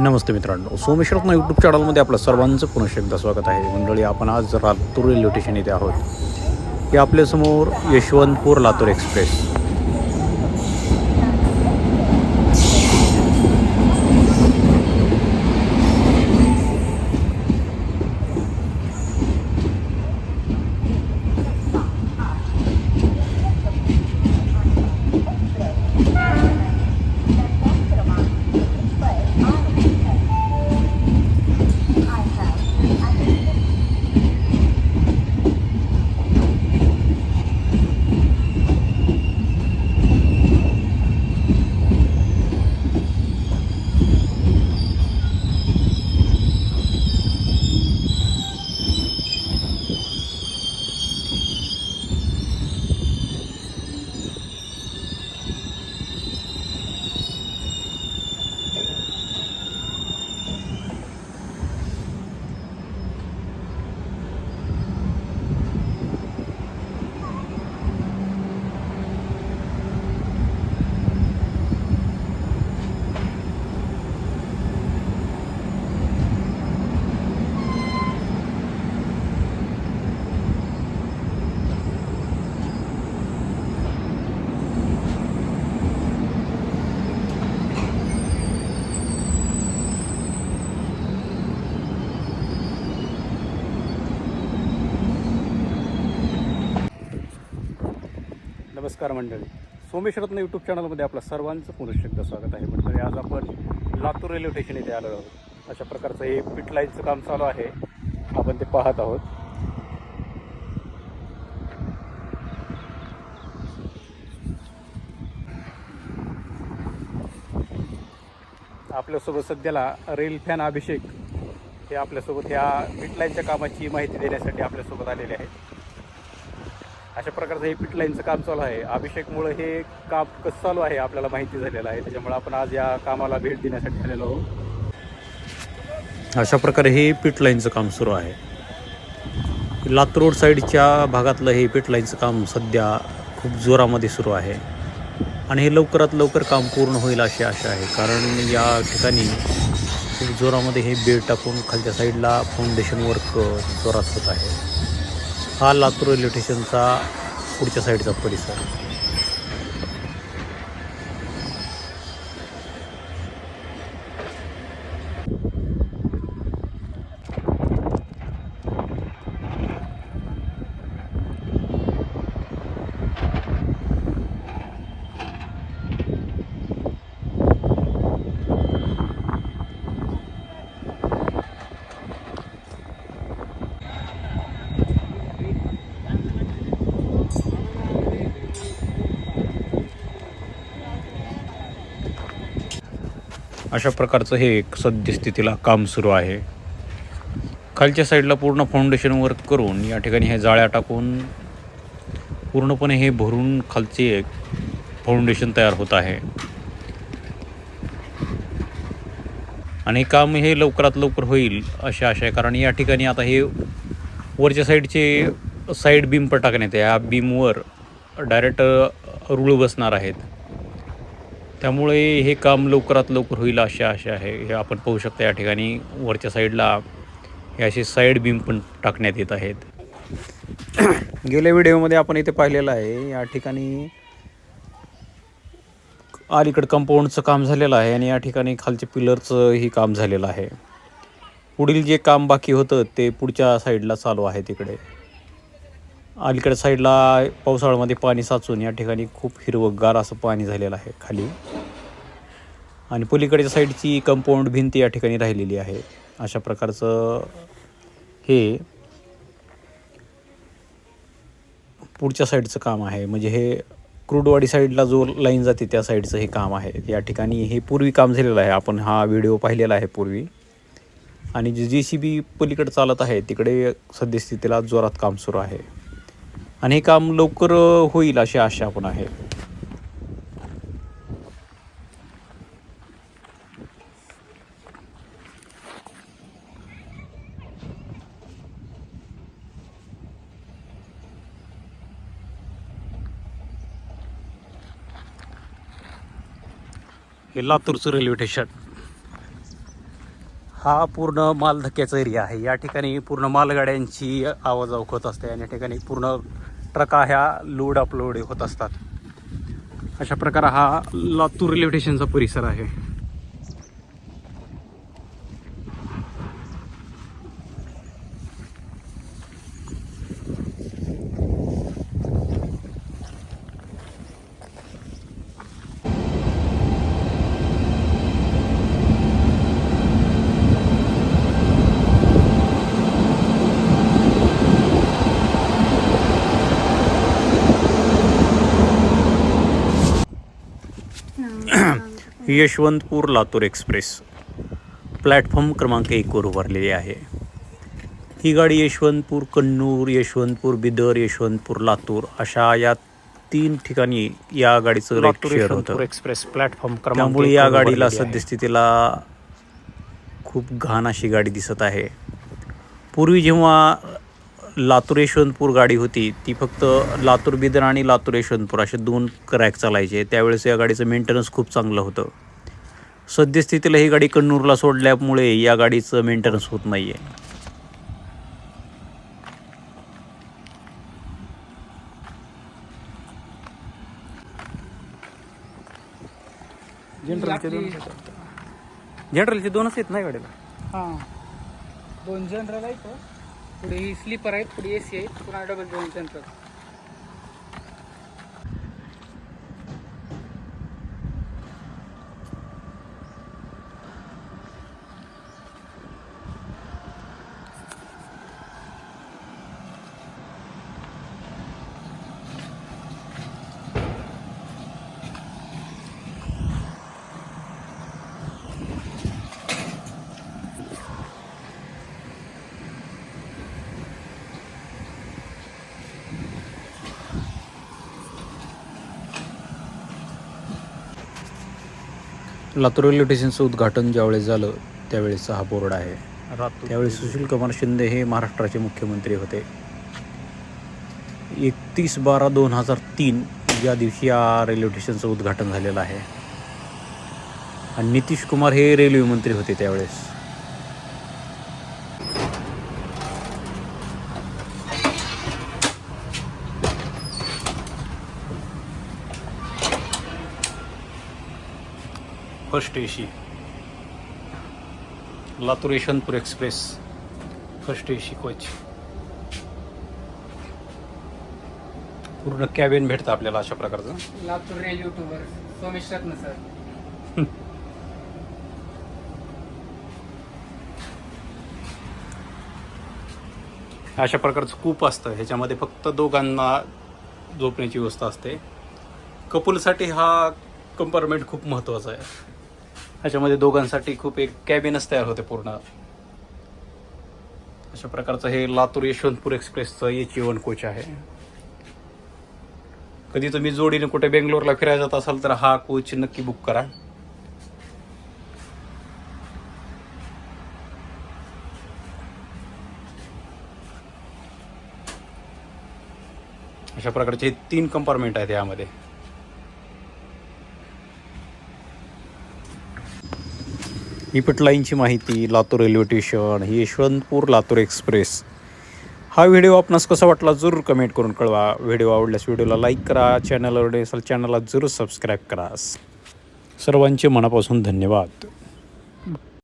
नमस्ते मित्रांनो सोमेश्वरत्न यूट्यूब चॅनलमध्ये आपलं सर्वांचं पुनश्च एकदा स्वागत आहे. मंडळी आपण आज लातूर रेल्वे स्टेशन येथे आहोत. हे आपल्यासमोर यशवंतपूर लातूर एक्सप्रेस नमस्कार मंडळी. सोमेश्वरत्न यूट्यूब चॅनलमध्ये आपलं सर्वांचं पुनश्च एकदा स्वागत आहे मंडळी. आज आपण लातूर रेल्वे स्टेशन इथे आलो आहोत. अशा प्रकारचं हे पिट लाईनचं काम चालू आहे. आपण ते पाहत आहोत. आपल्यासोबत सध्याला रेल फॅन अभिषेक हे आपल्यासोबत ह्या पिट लाईनच्या कामाची माहिती देण्यासाठी आपल्यासोबत आलेले आहेत. अशा प्रकारचं हे पिट लाईनचं काम चालू आहे. अभिषेकमुळे हे काम कसं चालू आहे आपल्याला माहिती झालेलं आहे. त्याच्यामुळे आपण आज या कामाला भेट देण्यासाठी आलेलो आहोत. अशा प्रकारे हे पिट लाईनचं काम सुरू आहे. लातूर रोड साईडच्या भागातलं हे पिट लाईनचं काम सध्या खूप जोरामध्ये सुरू आहे. आणि हे लवकरात लवकर काम पूर्ण होईल अशी आशा आहे. कारण या ठिकाणी खूप जोरामध्ये हे बेड टाकून खालच्या साईडला फाउंडेशन वर्क जोरात होत आहे. हा लातूर रेल्वे स्टेशनचा पुढच्या साईडचा परिसर. अशा प्रकारचं हे एक सद्यस्थितीला काम सुरू आहे. खालच्या साईडला पूर्ण फाउंडेशन वर्क करून या ठिकाणी हे जाळ्या टाकून पूर्णपणे हे भरून खालचे एक फाउंडेशन तयार होत आहे. आणि हे काम हे लवकरात लवकर होईल अशी आशा आहे कारण या ठिकाणी आता हे वरच्या साईडचे साईड बीम पण टाकण्यात आहे. या बीमवर डायरेक्ट रुळ बसणार आहेत. त्यामुळे हे काम लवकरात लवकर होईल अशा आशा आहे. हे आपण पाहू शकता या ठिकाणी वरच्या साईडला हे असे साईड बीम पण टाकण्यात येत आहेत. गेल्या व्हिडिओमध्ये आपण इथे पाहिलेलं आहे या ठिकाणी अलीकडं कंपाऊंडचं काम झालेलं आहे आणि या ठिकाणी खालचे पिलरचंही काम झालेलं आहे. पुढील जे काम बाकी होतं ते पुढच्या साईडला चालू आहे तिकडे. अलीकडे साईडला पावसाळ्यामध्ये पाणी साचून या ठिकाणी खूप हिरवंगार असं पाणी झालेलं आहे खाली. आणि पलीकडच्या साईडची कंपाऊंड भिंत या ठिकाणी राहिलेली आहे. अशा प्रकारचं हे पुढच्या साईडचं काम आहे. म्हणजे हे क्रूडवाडी साईडला जो लाईन जाते त्या साईडचं हे काम आहे. या ठिकाणी हे पूर्वी काम झालेलं आहे. आपण हा व्हिडिओ पाहिलेला आहे पूर्वी. आणि जे जे सी बी पलीकडे चालत आहे तिकडे सद्यस्थितीला जोरात काम सुरू आहे. आणि हे काम लवकर होईल अशी आशा पण आहे. हे लातूरचं रेल्वे स्टेशन हा पूर्ण मालधक्क्याचा एरिया आहे. या ठिकाणी पूर्ण मालगाड्यांची आवाज होत असते आणि या ठिकाणी पूर्ण ट्रका ह्या लोड अपलोड होत असतात. अशा प्रकारे हा लातूर रेल्वे स्टेशनचा परिसर आहे. यशवंतपूर लातूर एक्सप्रेस. प्लॅटफॉर्म क्रमांक एकवर उभारलेली आहे. ही गाडी यशवंतपूर कन्नूर यशवंतपूर बिदर यशवंतपूर लातूर अशा या तीन ठिकाणी या गाडीचं रेट शेअर होतं. एक्सप्रेस प्लॅटफॉर्म त्यामुळे या गाडीला सद्यस्थितीला खूप घाण अशी गाडी दिसत आहे. पूर्वी जेव्हा लातूर यशवंतपूर गाडी होती. ती फक्त लातूर बिदर आणि लातूर यशवंतपूर असे दोन क्रॅक चालायचे. त्यावेळेस या गाडीचं मेंटेनन्स खूप चांगलं होतं. सद्यस्थितीला ही गाडी कन्नूरला सोडल्यामुळे या गाडीचं मेंटेनन्स होत नाही आहे जनरलचे दोनच आहेत. नाही गाडीला? हां. दोन जनरल आहेत. पुढे ही स्लीपर आहेत पुढे ए सी आहेत पुन्हा डबल दोन जनरल लातूर रेल्वे स्टेशनचं उद्घाटन ज्यावेळेस झालं त्यावेळेसचा हा बोर्ड आहे. त्यावेळेस सुशील कुमार शिंदे हे महाराष्ट्राचे मुख्यमंत्री होते. एकतीस बारा दोन हजार तीन या दिवशी या रेल्वे स्टेशनचं उद्घाटन झालेलं आहे. आणि नितीश कुमार हे रेल्वे मंत्री होते त्यावेळेस. First AC Latur Yashwantpur express first AC coach पूर्ण कॅबिन भेटतं आपल्याला अशा प्रकारचं. लातूर रेल युट्यूबर सोमेश रत्न सर अशा प्रकारचं कूप असतं. ह्याच्यामध्ये फक्त दोघांना झोपण्याची व्यवस्था असते. कपुलसाठी हा कंपार्टमेंट खूप महत्त्वाचा आहे. ह्याच्यामध्ये दोघांसाठी खूप एक कॅबिनच तयार होते पूर्ण. अशा प्रकारचं हे लातूर यशवंतपूर एक्सप्रेसचं एच वन कोच आहे. कधी तुम्ही जोडीने कुठे बेंगलोरला फिरायला जात असाल तर हा कोच नक्की बुक करा. अशा प्रकारचे हे तीन कंपार्टमेंट आहेत यामध्ये. ही लाईनची माहिती लातूर रेल्वे स्टेशन ही यशवंतपूर लातूर एक्सप्रेस. हा व्हिडिओ आपणास कसा वाटला जरूर कमेंट करून कळवा. व्हिडिओ आवडल्यास व्हिडिओला लाईक करा चॅनलवर असाल चॅनलला जरूर सबस्क्राईब करा. सर्वांचे मनापासून धन्यवाद.